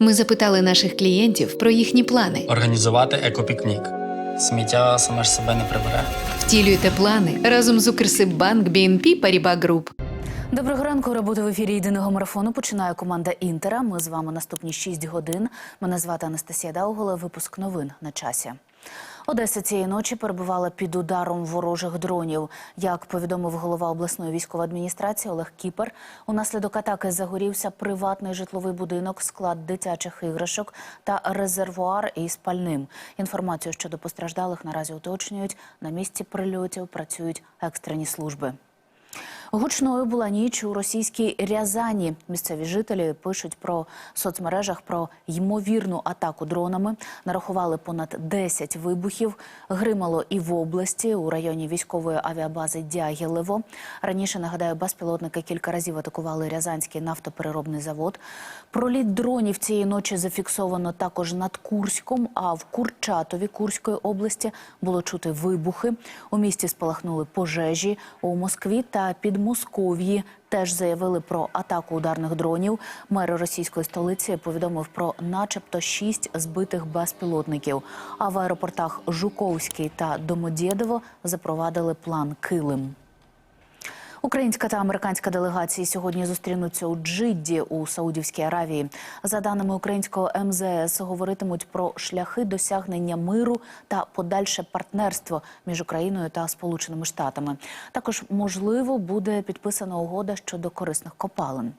Ми запитали наших клієнтів про їхні плани. Організувати екопікнік. Сміття саме ж себе не прибере. Втілюйте плани разом з Укрсиббанк BNP Paribas Group. Доброго ранку. Роботу в ефірі єдиного марафону починає команда Інтера. Ми з вами наступні 6 годин. Мене звати Анастасія Даугола. Випуск новин на часі. Одеса цієї ночі перебувала під ударом ворожих дронів. Як повідомив голова обласної військової адміністрації Олег Кіпер, унаслідок атаки загорівся приватний житловий будинок, склад дитячих іграшок та резервуар із пальним. Інформацію щодо постраждалих наразі уточнюють. На місці прильотів працюють екстрені служби. Гучною була ніч у російській Рязані. Місцеві жителі пишуть про соцмережах про ймовірну атаку дронами. Нарахували понад 10 вибухів. Гримало і в області у районі військової авіабази Дягілево. Раніше нагадаю, безпілотники кілька разів атакували Рязанський нафтопереробний завод. Проліт дронів цієї ночі зафіксовано також над Курськом. А в Курчатові Курської області було чути вибухи. У місті спалахнули пожежі у Москві та під Москов'ї теж заявили про атаку ударних дронів. Мер російської столиці повідомив про начебто шість збитих безпілотників. А в аеропортах Жуковський та Домодєдово запровадили план Килим. Українська та американська делегації сьогодні зустрінуться у Джидді у Саудівській Аравії. За даними українського МЗС, говоритимуть про шляхи досягнення миру та подальше партнерство між Україною та Сполученими Штатами. Також можливо буде підписана угода щодо корисних копалин.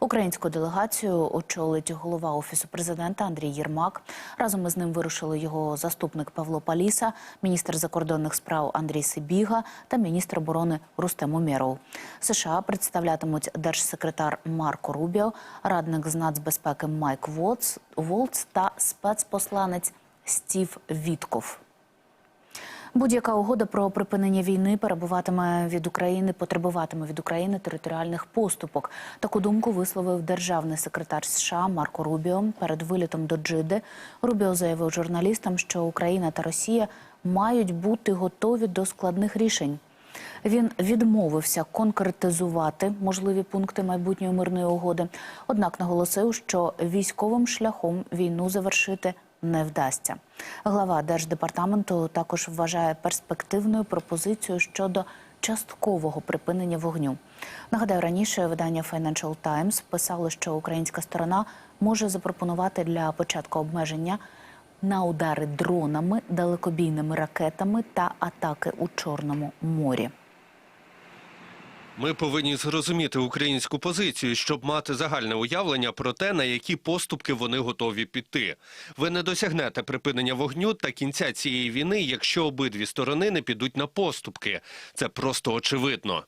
Українську делегацію очолить голова офісу президента Андрій Єрмак. Разом із ним вирушили його заступник Павло Паліса, міністр закордонних справ Андрій Сибіга та міністр оборони Рустем Умєров. США представлятимуть держсекретар Марко Рубіо, радник з нацбезпеки Майк Волц, та спецпосланець Стів Вітков. Будь-яка угода про припинення війни перебуватиме від України, потребуватиме від України територіальних поступок. Таку думку висловив державний секретар США Марко Рубіо перед вилітом до Джиди. Рубіо заявив журналістам, що Україна та Росія мають бути готові до складних рішень. Він відмовився конкретизувати можливі пункти майбутньої мирної угоди. Однак наголосив, що військовим шляхом війну завершити не вдасться. Глава держдепартаменту також вважає перспективною пропозицію щодо часткового припинення вогню. Нагадаю, раніше видання Financial Times писало, що українська сторона може запропонувати для початку обмеження на удари дронами, далекобійними ракетами та атаки у Чорному морі. Ми повинні зрозуміти українську позицію, щоб мати загальне уявлення про те, на які поступки вони готові піти. Ви не досягнете припинення вогню та кінця цієї війни, якщо обидві сторони не підуть на поступки. Це просто очевидно.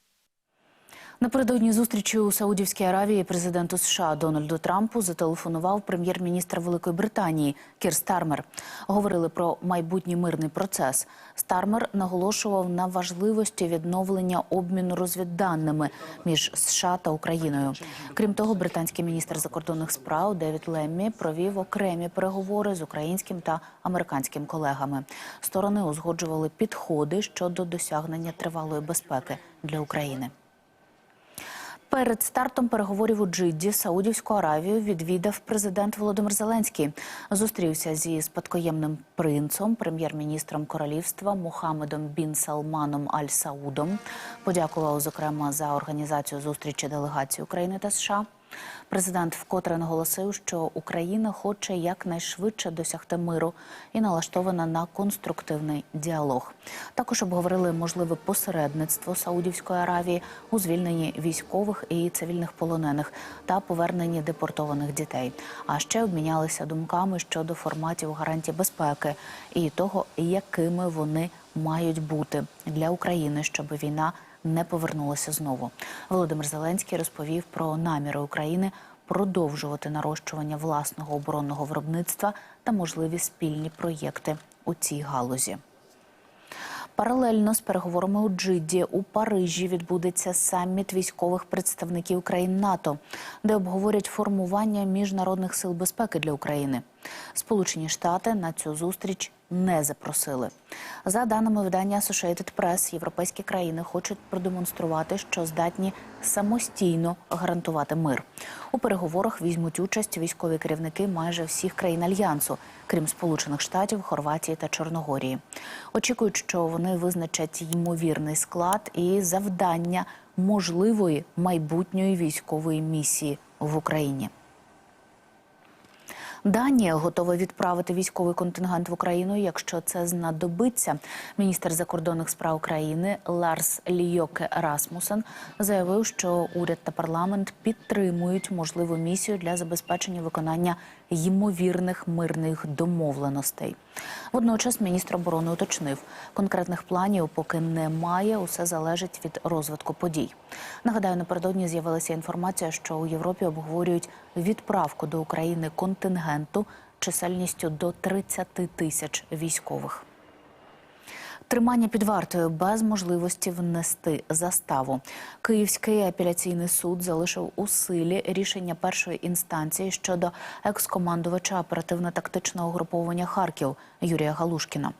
Напередодні зустрічі у Саудівській Аравії президенту США Дональду Трампу зателефонував прем'єр-міністр Великої Британії Кір Стармер. Говорили про майбутній мирний процес. Стармер наголошував на важливості відновлення обміну розвідданими між США та Україною. Крім того, британський міністр закордонних справ Девід Леммі провів окремі переговори з українським та американським колегами. Сторони узгоджували підходи щодо досягнення тривалої безпеки для України. Перед стартом переговорів у Джидді Саудівську Аравію відвідав президент Володимир Зеленський. Зустрівся зі спадкоємним принцом, прем'єр-міністром королівства Мухаммедом бін Салманом Аль Саудом. Подякував зокрема за організацію зустрічі делегації України та США. Президент вкотре наголосив, що Україна хоче якнайшвидше досягти миру і налаштована на конструктивний діалог. Також обговорили можливе посередництво Саудівської Аравії у звільненні військових і цивільних полонених та поверненні депортованих дітей. А ще обмінялися думками щодо форматів гарантій безпеки і того, якими вони мають бути для України, щоб війна не повернулася знову. Володимир Зеленський розповів про наміри України продовжувати нарощування власного оборонного виробництва та можливі спільні проєкти у цій галузі. Паралельно з переговорами у Джидді у Парижі відбудеться саміт військових представників країн НАТО, де обговорять формування міжнародних сил безпеки для України. Сполучені Штати на цю зустріч не запросили. За даними видання Associated Press, європейські країни хочуть продемонструвати, що здатні самостійно гарантувати мир. У переговорах візьмуть участь військові керівники майже всіх країн альянсу, крім Сполучених Штатів, Хорватії та Чорногорії. Очікують, що вони визначать ймовірний склад і завдання можливої майбутньої військової місії в Україні. Данія готова відправити військовий контингент в Україну, якщо це знадобиться. Міністр закордонних справ країни Ларс Лійоке Расмусен заявив, що уряд та парламент підтримують можливу місію для забезпечення виконання ймовірних мирних домовленостей. Водночас міністр оборони уточнив, конкретних планів поки немає. Усе залежить від розвитку подій. Нагадаю, напередодні з'явилася інформація, що у Європі обговорюють відправку до України контингенту чисельністю до 30 тисяч військових. Тримання під вартою без можливості внести заставу. Київський апеляційний суд залишив у силі рішення першої інстанції щодо екс-командувача оперативно-тактичного угруповання Харків Юрія Галушкіна.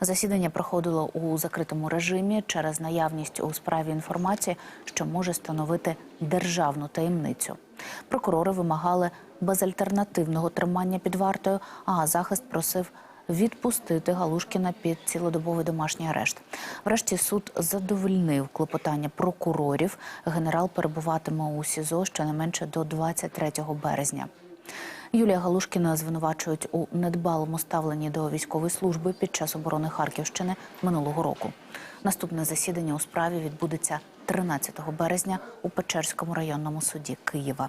Засідання проходило у закритому режимі через наявність у справі інформації, що може становити державну таємницю. Прокурори вимагали безальтернативного тримання під вартою, а захист просив відпустити Галушкіна під цілодобовий домашній арешт. Врешті суд задовольнив клопотання прокурорів. Генерал перебуватиме у СІЗО щонайменше до 23 березня. Юлія Галушкіна звинувачують у недбалому ставленні до військової служби під час оборони Харківщини минулого року. Наступне засідання у справі відбудеться 13 березня у Печерському районному суді Києва.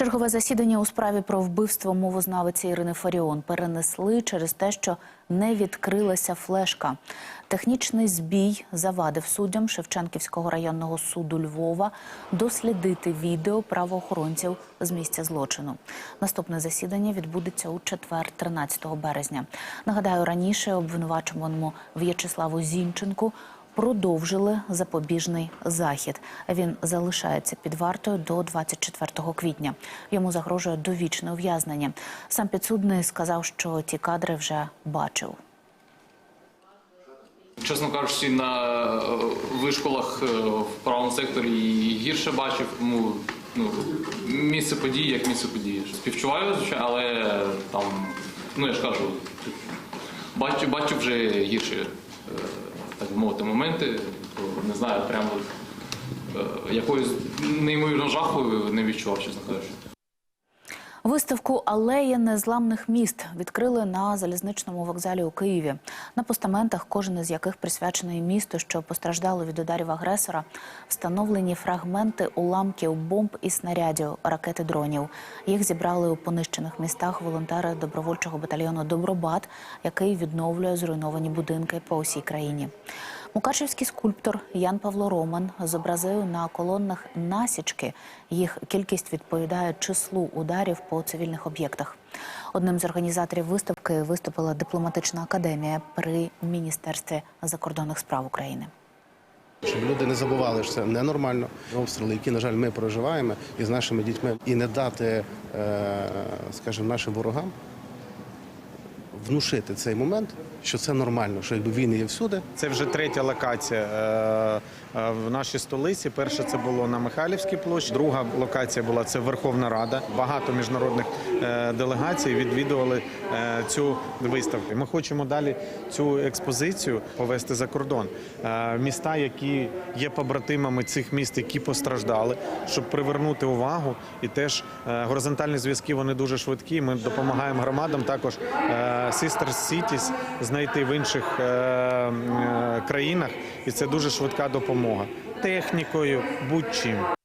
Чергове засідання у справі про вбивство мовознавиці Ірини Фаріон перенесли через те, що не відкрилася флешка. Технічний збій завадив суддям Шевченківського районного суду Львова дослідити відео правоохоронців з місця злочину. Наступне засідання відбудеться у четвер, 13 березня. Нагадаю, раніше обвинувачуваному В'ячеславу Зінченку продовжили запобіжний захід. Він залишається під вартою до 24 квітня. Йому загрожує довічне ув'язнення. Сам підсудний сказав, що ті кадри вже бачив. Чесно кажучи, на е, вишколах е, в правому секторі гірше бачив. Тому ну, місце події як місце події. Співчуваю, звичайно, але там, ну я ж кажу, бачу, бачу вже гірші, е, так мовити, моменти. Не знаю, прямо е, якоюсь неймовірно жахою не відчував, чесно кажучи. Виставку Алея незламних міст відкрили на залізничному вокзалі у Києві. На постаментах, кожен із яких присвячений місту, що постраждало від ударів агресора, встановлені фрагменти уламків бомб і снарядів, ракети дронів. Їх зібрали у понищених містах волонтери добровольчого батальйону Добробат, який відновлює зруйновані будинки по усій країні. Мукачевський скульптор Ян Павло Роман зобразив на колонах насічки. Їх кількість відповідає числу ударів по цивільних об'єктах. Одним з організаторів виставки виступила дипломатична академія при міністерстві закордонних справ України. Щоб люди не забували, що це ненормально. Обстріли, які, на жаль, ми проживаємо із нашими дітьми, і не дати, е, скажімо, нашим ворогам внушити цей момент, що це нормально, що якби війни є всюди, Це вже третя локація е, е, в нашій столиці. Перша це було на Михайлівській площі. Друга локація була це Верховна Рада. Багато міжнародних е, делегацій відвідували цю виставку. Ми хочемо далі цю експозицію повести за кордон. Міста, які є побратимами цих міст, які постраждали, щоб привернути увагу. І теж горизонтальні зв'язки вони дуже швидкі. Ми допомагаємо громадам також е, Sister Cities знайти в інших е, е, країнах, і це дуже швидка допомога технікою, будь-чим.